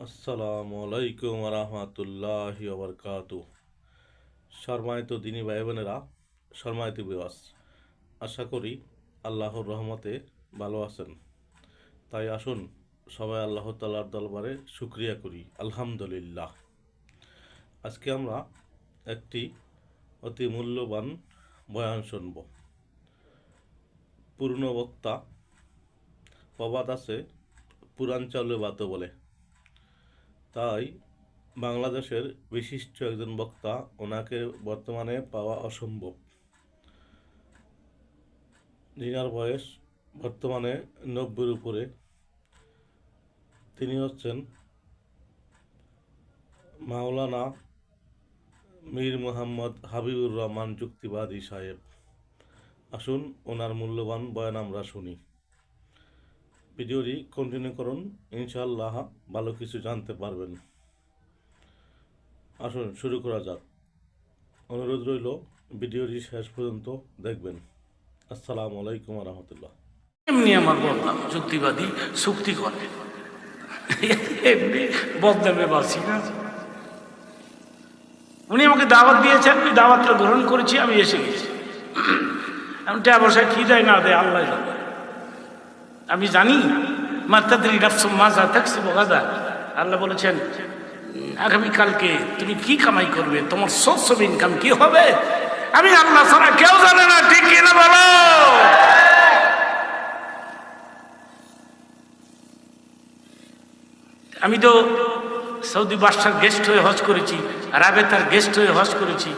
আসসালামু আলাইকুম রহমতুল্লাহ বরকাত সম্মানিত দিনী ভাই বোনেরা সম্মানিত বিবাস আশা করি আল্লাহর রহমতে ভালো আছেন। তাই আসুন, সবাই আল্লাহ তালার দলবারে শুক্রিয়া করি, আলহামদুলিল্লাহ। আজকে আমরা একটি অতি মূল্যবান বয়ান শুনব। পূর্ণ বক্তা প্রবাদ আছে, পুরাণ চালু বাত বলে। তাই বাংলাদেশের বিশিষ্ট একজন বক্তা ওনাকে বর্তমানে পাওয়া অসম্ভব। যিনার বয়স বর্তমানে নব্বইয়ের উপরে, তিনি হচ্ছেন মাওলানা মীর মোহাম্মদ হাবিবুর রহমান যুক্তিবাদী সাহেব। আসুন ওনার মূল্যবান বয়ান আমরা শুনি। ভিডিওটি কন্টিনিউ করুন, ইনশাআল্লাহ ভালো কিছু জানতে পারবেন। আসুন, শুরু করা যাক। অনুরোধ রইল, ভিডিওটি শেষ পর্যন্ত দেখবেন। আসসালামু আলাইকুম রহমতুল্লাহ। এমনি আমার বললাম যুক্তিবাদী চুক্তি করে এমনি বদনামে বাসি না। উনি আমাকে দাওয়াত দিয়েছেন, আমি দাওয়াতটা গ্রহণ করেছি, আমি এসে গেছি। এমন টাকা পয়সা কি দেয় না দেয়, আল্লাহ জানে। আমি জানি। আল্লাহ বলেছেন, আগামীকালকে তুমি কি কামাই করবে? তোমার অফ ইনকাম কি হবে? আমি আল্লাহ ছাড়া কেউ জানে না, ঠিক কিনা বলো? আমি তো সৌদি বাদশার গেস্ট হয়ে হজ করেছি, রাবেতার গেস্ট হয়ে হজ করেছি,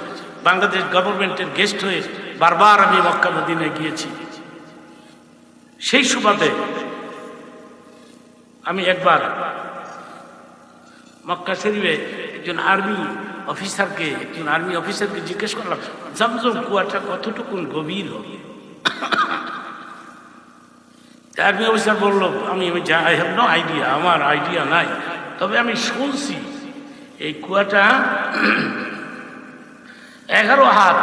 বাংলাদেশ গভর্নমেন্টের গেস্ট হয়ে বারবার আমি মক্কা মদিনায় গিয়েছি। সেই সুবাদে আমি একবার মক্কা শরীফে একজন আর্মি অফিসারকে, একজন আর্মি অফিসারকে জিজ্ঞেস করলাম, জমজম কুয়াটা কতটুকু গভীর হবে? আর্মি অফিসার বলল, আমি আই হ্যাভ নো আইডিয়া, আমার আইডিয়া নাই। তবে আমি শুনছি এই কুয়াটা এগারো হাত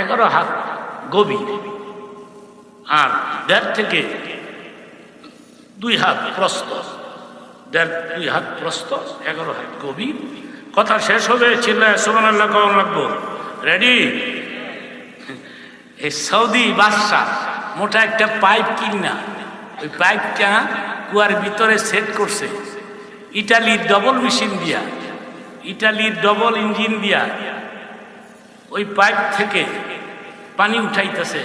এগারো হাত গভীর। আর দেড় থেকে দুই হাত প্রস্ত দেড়, দুই হাত প্রস্ত এগারো হাত গভীর। কথা শেষ হবে, চিল্লায় সোমান আল্লাহ কখন লাগবো। রেডি এই সৌদি বাদশাহ মোটা একটা পাইপ কিনা ওই পাইপটা কুয়ার ভিতরে সেট করছে। ইটালির ডবল মেশিন দিয়া। ইটালির ডবল ইঞ্জিন দিয়া। ওই পাইপ থেকে পানি উঠাইতেছে।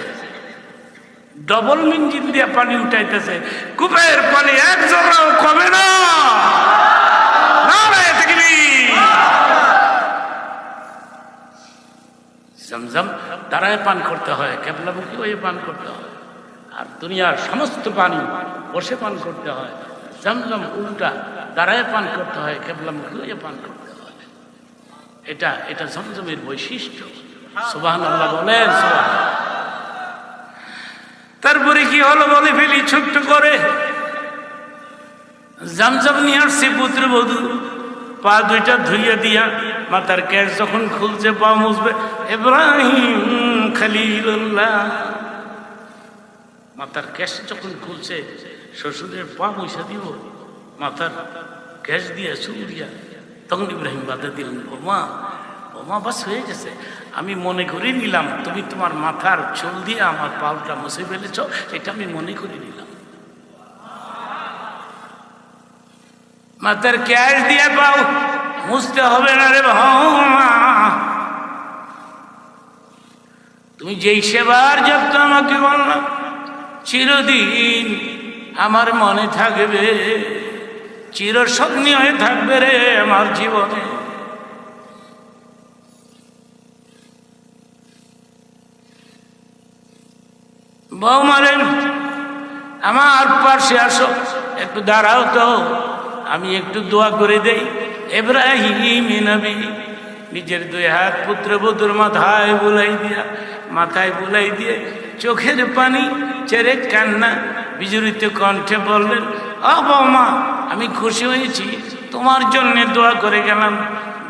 ডবল ইঞ্জিন দিয়া পানি উঠাইতেছে। কূপের পানি এক কমে না। জমজম দাঁড়ায় পান করতে হয়, কেবলামুখী হয়ে পান করতে হয়। আর দুনিয়ার সমস্ত পানি বসে পান করতে হয়। জমজম উল্টা দাঁড়ায় পান করতে হয়, কেবলামুখী হয়ে পান করতে হয়। এটা এটা জমজমের বৈশিষ্ট্য। সুবাহ বলেন, সুবহান। তারপরে কি হলো বলে ফেলি, ছোট্ট করে। জামজাম নিয়ে আসছে পুত্রবধূ পা দুইটা ধুইয়া দিয়া মাথার ক্যাশ যখন খুলছে, পা মুছবে। এব্রাহিম খালিলুল্লাহ। মাথার ক্যাশ যখন খুলছে, শ্বশুরের পা মুছা দিব। মাথার ক্যাশ দিয়ে চুল দিয়া, তখন ইব্রাহিম বাধা দিলেন, ওমা ওমা বাস হয়ে গেছে। আমি মনে করে নিলাম, তুমি তোমার মাথার চুল দিয়ে আমার পালটা মুছে ফেলেছ, এটা আমি মনে করে নিলাম। মাথার ক্যাশ দিয়ে পাও, মুছতে হবে না রে তুমি যেই সেবার যত্ন আমাকে বললাম চিরদিন আমার মনে থাকবে চিরস্বপ্নী হয়ে থাকবে রে আমার জীবনে। বৌমারে আমার পাশে আসো, একটু দাঁড়াও তো, আমি একটু দোয়া করে দেই। এব্রাহিম নিজের দুই হাত পুত্রবধূর মাথায় বুলাই দিয়া, মাথায় বুলাই দিয়ে চোখের পানি চেরে কান্না, বিজড়িত কণ্ঠে বললেন, ও বৌমা আমি খুশি হয়েছি, তোমার জন্য দোয়া করে গেলাম।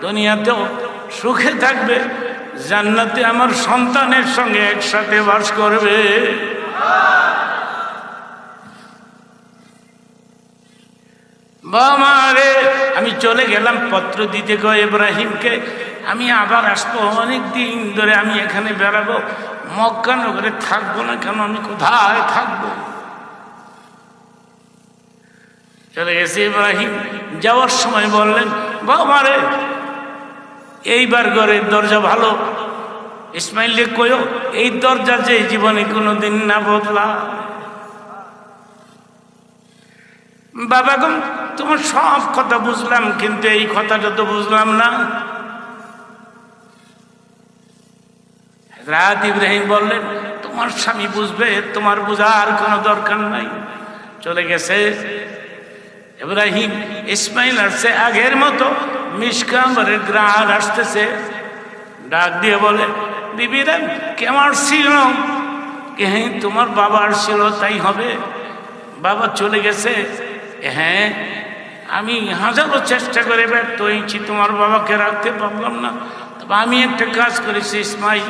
দুনিয়াতেও সুখে থাকবে, জান্নাতে আমার সন্তানের সঙ্গে একসাথে বাস করবে। বামারে আমি চলে গেলাম পত্র দিতে গো ইব্রাহিমকে। আমি আবার আসব অনেক দিন ধরে আমি এখানে বেড়াবো। মক্কা নগরে থাকব না কেন? আমি কোথায় থাকব? চলে গেছে ইব্রাহিম। যাওয়ার সময় বললেন, বাবা রে, এইবার ঘরের দরজা ভালো। ইসমাইলকে কয়ো এই দরজা যে জীবনে কোনোদিন না বদলা। বাবা গম তোমার সব কথা বুঝলাম, কিন্তু এই কথাটা তো বুঝলাম না। রাত ইব্রাহিম বললেন, তোমার স্বামী বুঝবে, তোমার বোঝার কোনো দরকার নাই। চলে গেছে। ইব্রাহিম, ইসমাইল আসছে আগের মতো মিসকাম্বরের গ্রাহক আসতেছে। ডাক দিয়ে বলে বিবিরা কেমন ছিল? হ্যাঁ তোমার বাবার ছিল তাই হবে। বাবা চলে গেছে। হ্যাঁ আমি হাজারো চেষ্টা করে ব্যর্থ হয়েছি, তোমার বাবাকে রাখতে পারলাম না। তবে আমি একটা কাজ করেছি, ইসমাইল,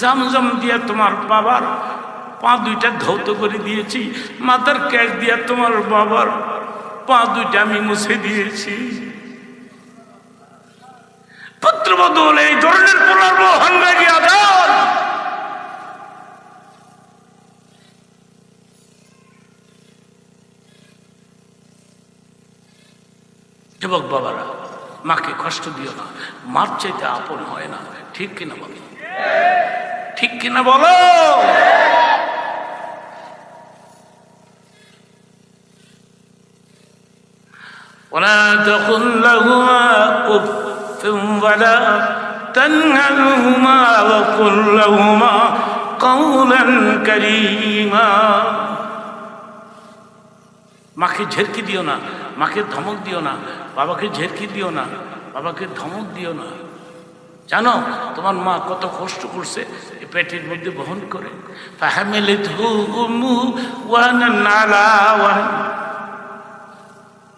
জামজম দিয়ে তোমার বাবার পা দুইটা ধৌত করে দিয়েছি মাথার ক্যাশ দিয়ে তোমার বাবার পা দুইটা আমি মুছে দিয়েছি। পুত্রবধূ হলে এই ধরনের পুনর্ব হনবাগি আদান যুবক বাবারা মাকে কষ্ট দিও না মার চাইতে আপন হয় না ঠিক কিনা বলো ঠিক কিনা বলো ولا تقل لهما اف ولا تنهرهما وقل لهما قولا كريما মাকে ঝেরকি দিও না মাকে ধমক দিও না বাবাকে ঝেরকি দিও না বাবাকে ধমক দিও না জানো তোমার মা কত কষ্ট করছে এই পেটের মধ্যে বহন করে ফাহামেলে ধু উম্মু ওয়ান নালা ওয়ান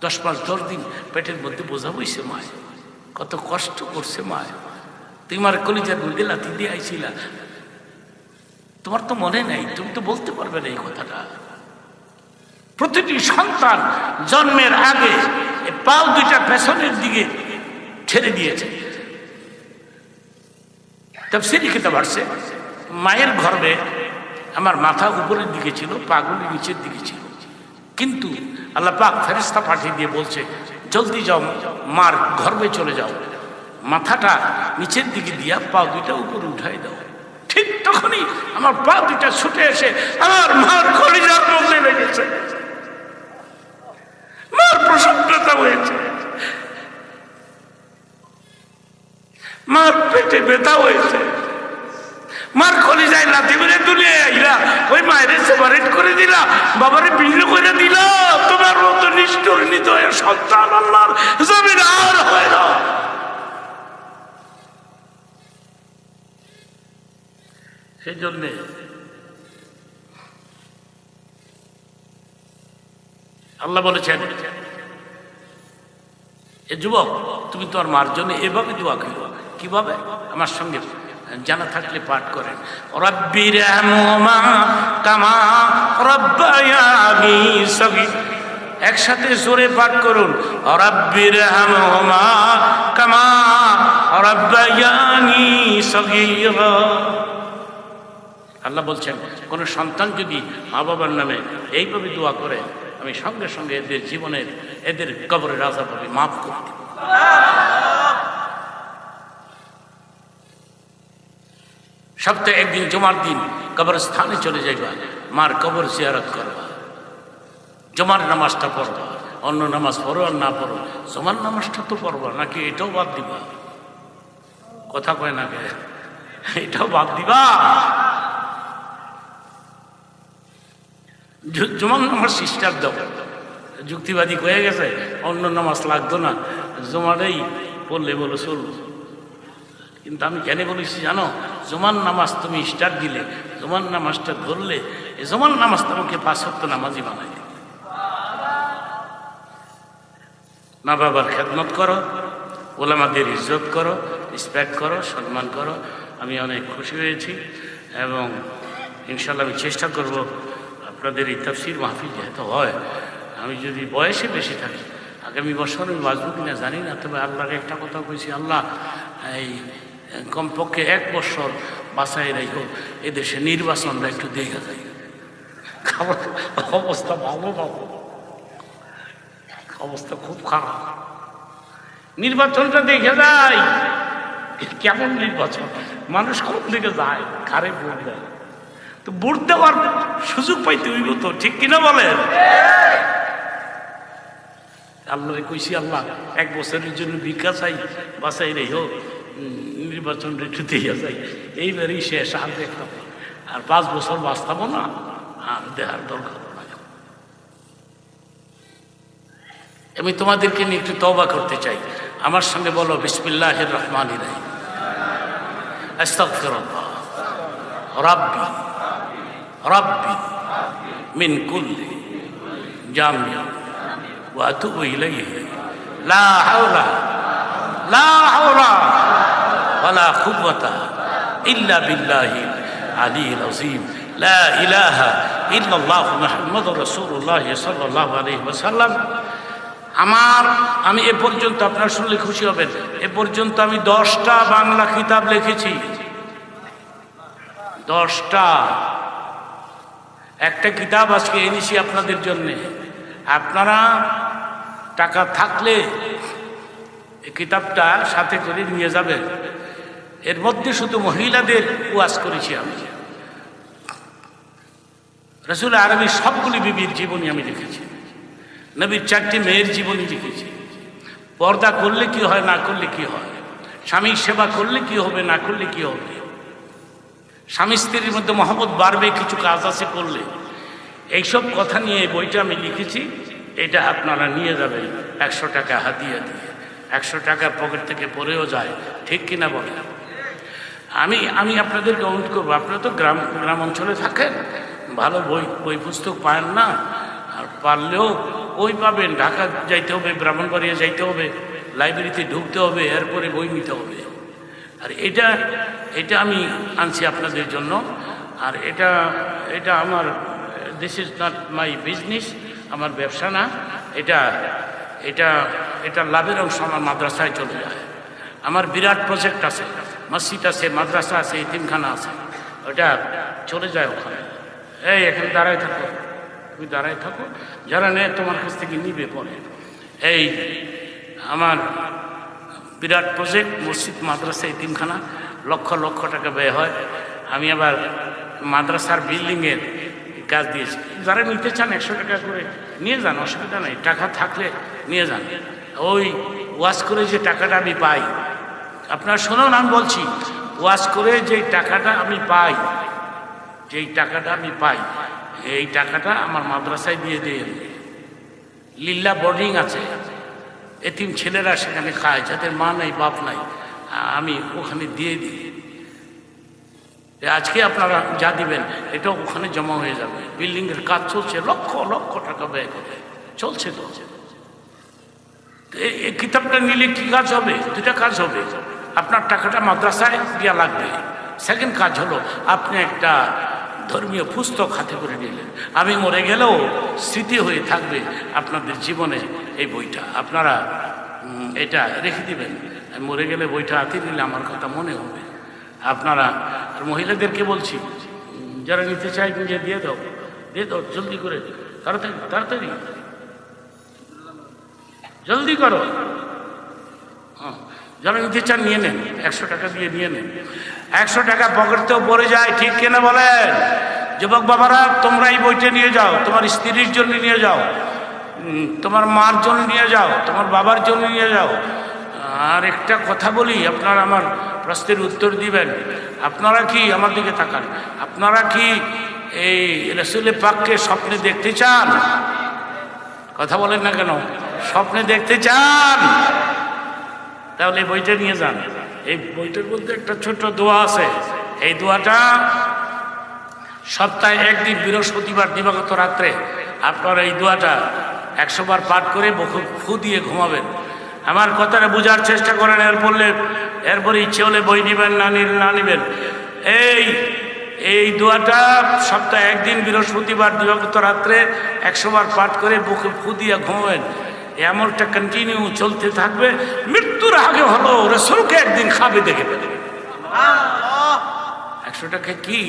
দশ মাস দশ দিন পেটের মধ্যে বোঝা বইছে মায় কত কষ্ট করছে মায় তুই মার কলিজার মধ্যে লাথি দিয়ে আইছিলা। তোমার তো মনে নেই, তুমি তো বলতে পারবে না এই কথাটা। প্রতিটি সন্তান জন্মের আগে পাও দুইটা পেছনের দিকে ছেড়ে দিয়েছে। তফসিরি কিতাব আসছে, মায়ের গর্বে আমার মাথা উপরের দিকে ছিল পাগুলি নিচের দিকে ছিল। কিন্তু আল্লাহ পাক ফেরিস্তা পাঠিয়ে দিয়ে বলছে জলদি যাও, মার গর্বে চলে যাও। মাথাটা নিচের দিকে দিয়া পা দুইটা উপরে উঠাই দাও। ঠিক তখনই আমার পা দুইটা ছুটে এসে আমার মার কলিজার মধ্যে লেগেছে। মার ব্যথা হয়েছে। মার পেটে ব্যথা হয়েছে। মার কলে যায় লাথি মেরে তুলে আইলা। ওই মায়ের সেপারেট করে দিলা, বাবারে ভিন্ন করে দিলা। তোমার মতো নিষ্ঠুর নিদয়ের সন্তান আল্লাহর জমিন আর না। সেই জন্যে আল্লাহ বলেছেন, এ যুবক, তুমি তোমার মার জন্য এভাবে দোয়া করো কীভাবে? আমার সঙ্গে জানা থাকলে পাঠ করেন। কামা একসাথে জোরে পাঠ করুন। রব্বির কামা আল্লাহ বলছেন, কোন সন্তান যদি মা বাবার নামে এইভাবে দোয়া করে, আমি সঙ্গে সঙ্গে এদের জীবনের, এদের কবরের রাজা পাবে মাফ করে দেব সপ্তাহে একদিন জমার দিন কবরস্থানে চলে যাইবা, মার কবর জিয়ারত করবা। জমার নামাজটা পড়বা, অন্য নামাজ পড়ো আর না পড়ো, জমার নামাজটা তো পড়বা, নাকি এটাও বাদ দিবা? কথা কয় না কে? এটাও বাদ দিবা? জুমার নামাজ সিস্টার দাও। যুক্তিবাদী হয়ে গেছে, অন্য নামাজ লাগতো না। জমাটাই পড়লে বলো চলবো। কিন্তু আমি কেন বলেছি জানো জমান নামাজ তুমি স্টার দিলে জমান নামাজটা ধরলে এই জমান নামাজ তোমাকে পাঁচ সপ্ত নামাজই বানাই। মা বাবার খেদমত করো, ওলামাদের ইজ্জত করো রেসপেক্ট করো, সম্মান করো, আমি অনেক খুশি হয়েছি এবং ইনশাল্লাহ আমি চেষ্টা করব আপনাদের এই তফসির মাহফিল যেহেতু হয়, আমি যদি বয়সে বেশি থাকি, আগামী বছর আমি বাঁচবো কিনা জানি না, তবে আল্লাহর একটা কথা কইছি, আল্লাহ, এই কমপক্ষে এক বছর বাসায় রেখো এদেশে নির্বাচনটা একটু দেখে যায় অবস্থা ভালো না অবস্থা খুব খারাপ। নির্বাচনটা দেখে যায় কেমন নির্বাচন? মানুষ কোন দিকে যায়? কারে ভোট দেয়? তো ভোট দেওয়ার সুযোগ পাইতে হইব তো, ঠিক কিনা বলেন? আল্লাহরে কইছি, আল্লাহ, এক বছরের জন্য ভিক্ষা চাই বাসাই রে হোক নির্বাচন দিয়ে যাই, এইবারই শেষ, আর দেখতাম আর পাঁচ বছর বাঁচতামো না, আর দেখার দরকার আমি তোমাদেরকে নিয়ে একটু তওবা করতে চাই। আমার সঙ্গে বলো বিসমিল্লাহ রহমান রাব্বি রাব্বি মিন কুল্লি জামিয়া ওয়া আতুবু ইলাইহি। লা হাওলা লা হাওলা। ওয়ালা কুওয়াতা ইল্লা বিল্লাহি আলিয়্যিল আযীম। লা ইলাহা ইল্লাল্লাহু মুহাম্মাদুর রাসূলুল্লাহ সাল্লাল্লাহু আলাইহি ওয়াসাল্লাম। আমার, আমি এ পর্যন্ত আপনার শুনলে খুশি হবেন, এ পর্যন্ত আমি দশটা বাংলা কিতাব লিখেছি। দশটা। একটা কিতাব আজকে এনেছি আপনাদের জন্য। আপনারা টাকা থাকলে এই কিতাবটা সাথে করে নিয়ে যাবেন। এর মধ্যে শুধু মহিলাদের ওয়াজ করেছি আমি। রসুল আরবি সবগুলি বিবির জীবনী আমি লিখেছি নবীর চারটি মেয়ের জীবনী লিখেছি পর্দা করলে কি হয়, না করলে কি হয়? স্বামীর সেবা করলে কি হবে, না করলে কি হবে? স্বামী স্ত্রীর মধ্যে মহব্বত বাড়বে, কিছু কাজ আছে করলে। এইসব কথা নিয়ে বইটা আমি লিখেছি। এটা আপনারা নিয়ে যাবেন একশো টাকা হাতিয়ে দিয়ে। একশো টাকা পকেট থেকে পড়েও যায়। ঠিক কিনা বলে আমি আমি আপনাদেরকে অনুরোধ করব, আপনারা তো গ্রাম গ্রাম অঞ্চলে থাকেন, ভালো বই বই পুস্তক পান না, আর পারলেও বই পাবেন, ঢাকা যাইতে হবে, ব্রাহ্মণবাড়িয়া যাইতে হবে, লাইব্রেরিতে ঢুকতে হবে, এরপরে বই নিতে হবে। আর এটা এটা আমি আনছি আপনাদের জন্য, আর এটা এটা আমার this is not my business আমার ব্যবসা না, এটা এটা এটা লাভের অংশ আমার মাদ্রাসায় চলে যায়। আমার বিরাট প্রজেক্ট আছে। মসজিদ আছে, মাদ্রাসা আছে ইতিমখানা আছে। ওটা চলে যায় ওখানে। এই, এখানে দাঁড়ায় থাকো। তুমি দাঁড়ায় থাকো। যারা নেয়, তোমার কাছ থেকে নিবে পরে। এই আমার বিরাট প্রজেক্ট মসজিদ, মাদ্রাসা ইতিমখানা লক্ষ লক্ষ টাকা ব্যয় হয়। আমি আবার মাদ্রাসার বিল্ডিংয়ের কাজ দিয়েছি। যারা নিতে চান, একশো টাকা করে নিয়ে যান, অসুবিধা নেই। টাকা থাকলে নিয়ে যান। ওই ওয়াশ করে যে টাকাটা আমি পাই আপনারা শুনুন আমি বলছি ওয়াশ করে যে টাকাটা আমি পাই, যেই টাকাটা আমি পাই, এই টাকাটা আমার মাদ্রাসায় দিয়ে দিয়ে লিল্লা বোর্ডিং আছে, এতিম ছেলেরা সেখানে খায়, যাদের মা নাই, বাপ নাই, আমি ওখানে দিয়ে দিই। আজকে আপনারা যা দিবেন, এটা ওখানে জমা হয়ে যাবে। বিল্ডিংয়ের কাজ চলছে, লক্ষ লক্ষ টাকা ব্যয় করে। চলছে এই- এই কিতাবটা নিলে কি কাজ হবে? দুটা কাজ হবে। আপনার টাকাটা মাদ্রাসায় দেওয়া লাগবে। সেকেন্ড কাজ হলো আপনি একটা ধর্মীয় পুস্তক হাতে করে নিলেন। আমি মরে গেলেও স্মৃতি হয়ে থাকবে আপনাদের জীবনে এই বইটা। আপনারা এটা রেখে দিবেন। মরে গেলে বইটা হাতে নিলে আমার কথা মনে হবে। আপনারা মহিলাদেরকে বলছি যারা নিতে চাই নিজে দিয়ে দাও। দিয়ে দাও জলদি করে। তাড়াতাড়ি তাড়াতাড়ি। জলদি করো। হ্যাঁ, যারা নিতে চান নিয়ে নেন। একশো টাকা দিয়ে নিয়ে নেন। একশো টাকা পকেটতেও পড়ে যায়, ঠিক কেনা বলেন? যুবক বাবারা, তোমরা এই বইটা নিয়ে যাও, তোমার স্ত্রীর জন্য নিয়ে যাও তোমার মার জন্য নিয়ে যাও, তোমার বাবার জন্য নিয়ে যাও। আর একটা কথা বলি, আপনার আমার প্রশ্নের উত্তর দিবেন। আপনারা কি আমার দিকে তাকান? আপনারা কি এই রসুল পাককে স্বপ্নে দেখতে চান? কথা বলেন না কেন? স্বপ্নে দেখতে চান? তাহলে বইটা নিয়ে যান। এই বইটার মধ্যে একটা ছোট্ট দোয়া আছে। এই দোয়াটা সপ্তাহে একদিন বৃহস্পতিবার দিবাগত রাত্রে আপনার এই দোয়াটা একশো বার পাঠ করে বকু ফু দিয়ে ঘুমাবেন। আমার কথাটা বোঝার চেষ্টা করেন, এর পড়লে এরপরে ইচ্ছে হলে বই নেবেন, না না নেবেন। এই এই দোয়াটা সপ্তাহে একদিন বৃহস্পতিবার দিবাগত রাত্রে একশো বার পাঠ করে বুকে ফু দিয়ে ঘুমাবেন। এই আমলটা কন্টিনিউ চলতে থাকবে মৃত্যুর আগে হলো রসুলকে একদিন খাবে দেখে ফেলে একশো টাকা কি?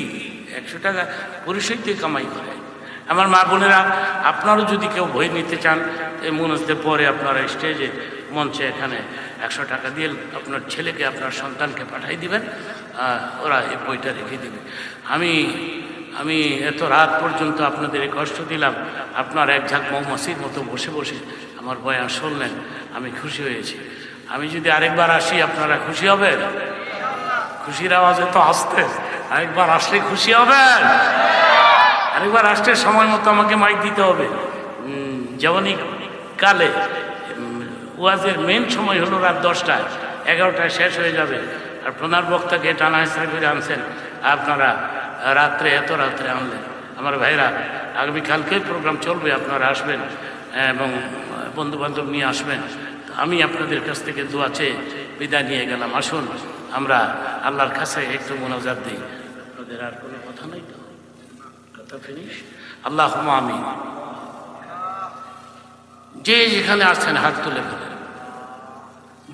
একশো টাকা পরিষদে কামাই করে। আমার মা বোনেরা আপনারও যদি কেউ বই নিতে চান এই মনসদের পরে আপনারা স্টেজে মঞ্চে এখানে একশো টাকা দিয়ে আপনার ছেলেকে আপনার সন্তানকে পাঠাই দিবেন ওরা এই বইটা রেখে দেবে। আমি আমি এত রাত পর্যন্ত আপনাদের কষ্ট দিলাম। আপনার এক ঝাঁক মৌমাছির মতো বসে বসে আমার বয়ান শুনলেন, আমি খুশি হয়েছি। আমি যদি আরেকবার আসি, আপনারা খুশি হবেন? খুশির আওয়াজে তো আসতে। আরেকবার আসলে খুশি হবেন? আরেকবার আসতে সময় মতো আমাকে মাইক দিতে হবে। যেমনই কালে ওয়াজের মেন সময় হলো রাত দশটায়। এগারোটায় শেষ হয়ে যাবে। আর প্রধান বক্তাকে টানা হেসরা করে আনছেন। আপনারা রাত্রে এত রাত্রে আনলেন। আমার ভাইরা আগামীকালকেই প্রোগ্রাম চলবে, আপনারা আসবেন। এবং বন্ধু বান্ধব নিয়ে আসবেন, আমি আপনাদের কাছ থেকে দোয়া চেয়ে বিদায় নিয়ে গেলাম। আসুন, আমরা আল্লাহর কাছে একটু মোনাজাত দিই। আপনাদের আর কোনো কথা নেই তো? কথা ফিনিশ আল্লাহ আমি যে যেখানে আসছেন হাত তুলে ফেলেন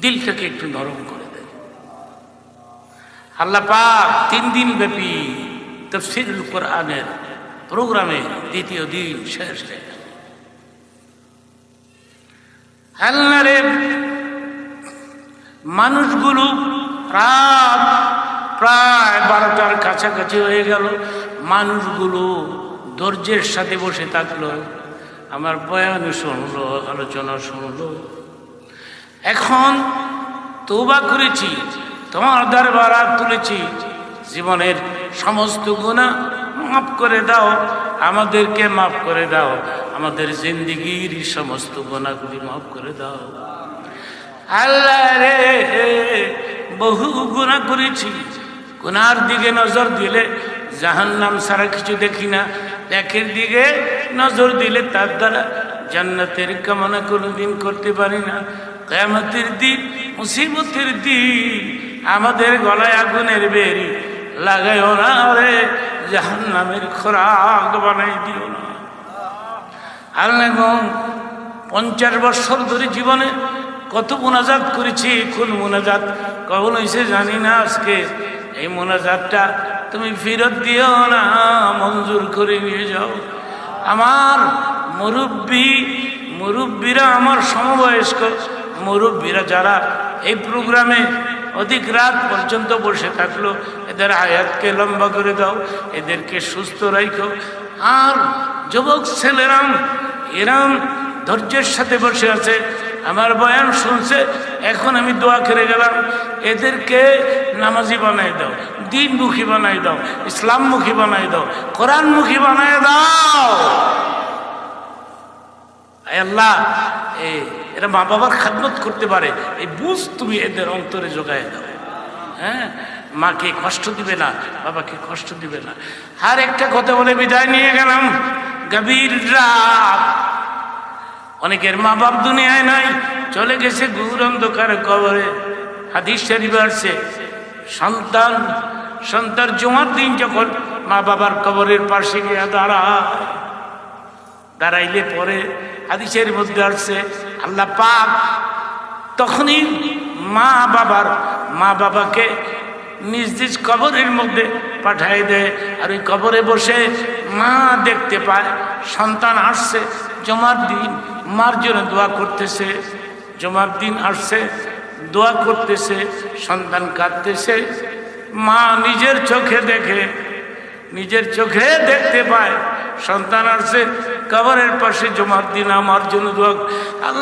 দিলটাকে একটু নরম করে দেন। আল্লাহ পাক তিন দিন ব্যাপী তফসিরুল কোরআনের প্রোগ্রামে দ্বিতীয় দিন শেষ হয়ে গেল মানুষগুলো রাত প্রায় বারোটার কাছাকাছি হয়ে গেল। মানুষগুলো ধৈর্যের সাথে বসে থাকল। আমার বয়ান শুনলো, আলোচনা শুনলো। এখন তৌবা করেছি, তোমার দরবার হাত তুলেছি। জীবনের সমস্ত গুণা মাফ করে দাও, আমাদেরকে মাফ করে দাও। আমাদের জিন্দিগির সমস্ত গুণাগুলি মাফ করে দাও। আল্লাহ রে, বহু গুণা করেছি গুনার দিকে নজর দিলে জাহান্নাম সারা কিছু দেখি না। একের দিকে নজর দিলে তার দ্বারা জান্নাতের কামনা কোনোদিন করতে পারি না। কেমতের দিন, মুসিবতের দিন, আমাদের গলায় আগুনের বেরি লাগাইও না রে, জাহান্নামের খোরাক বানাই দিও না। আল্লাহ পঞ্চাশ বছর ধরে জীবনে কত মোনাজাত করেছি, কোন মোনাজাত? কখন হয়েছে জানি না আজকে। এই মোনাজাতটা তুমি ফেরত দিও না, মঞ্জুর করে নিয়ে যাও। আমার মুরব্বী, মুরব্বীরা আমার সমবয়স্ক, মুরব্বীরা যারা এই প্রোগ্রামে অধিক রাত পর্যন্ত বসে থাকল, এদের আয়াতকে লম্বা করে দাও, এদেরকে সুস্থ রাখো আর যুবক ছেলেরাম, এরাম ধৈর্যের সাথে বসে আছে। আমার বয়ান শুনছে, এখন আমি দোয়া করে গেলাম, এদেরকে নামাজি বানাই দাও, দিনমুখী বানাই দাও, ইসলামমুখী বানাই দাও, কোরআনমুখী বানাই দাও। আল্লাহ এরা মা বাবার খাদমত করতে পারে, এই বুঝ তুমি এদের অন্তরে যোগায় দাও। হ্যাঁ? মাকে কষ্ট দিবে না, বাবাকে কষ্ট দিবে না। আর একটা কথা বলে বিদায় নিয়ে গেলাম। গভীর অনেকের মা বাপ দুনিয়ায় নাই, চলে গেছে গুর অন্ধকার কবরে। হাদিস শরীফ আসছে, সন্তান সন্তান জমার দিন যখন মা বাবার কবরের পাশে গিয়ে দাঁড়ায়, দাঁড়াইলে পরে হাদিসের মধ্যে আসছে, আল্লাহ পাক তখনই মা বাবার মা বাবাকে নিজ নিজ কবরের মধ্যে পাঠাই দেয়। আর ওই কবরে বসে মা দেখতে পায়, সন্তান আসছে, জমার দিন, মার জন্য দোয়া করতেছে। জমার দিন আসছে, দোয়া করতেছে, সন্তান কাঁদতেছে। মা নিজের চোখে দেখে, নিজের চোখে দেখতে পায়, সন্তান আসছে, কবরের পাশে জমার দিন, আমার জন্য দোয়া। আল্লাহ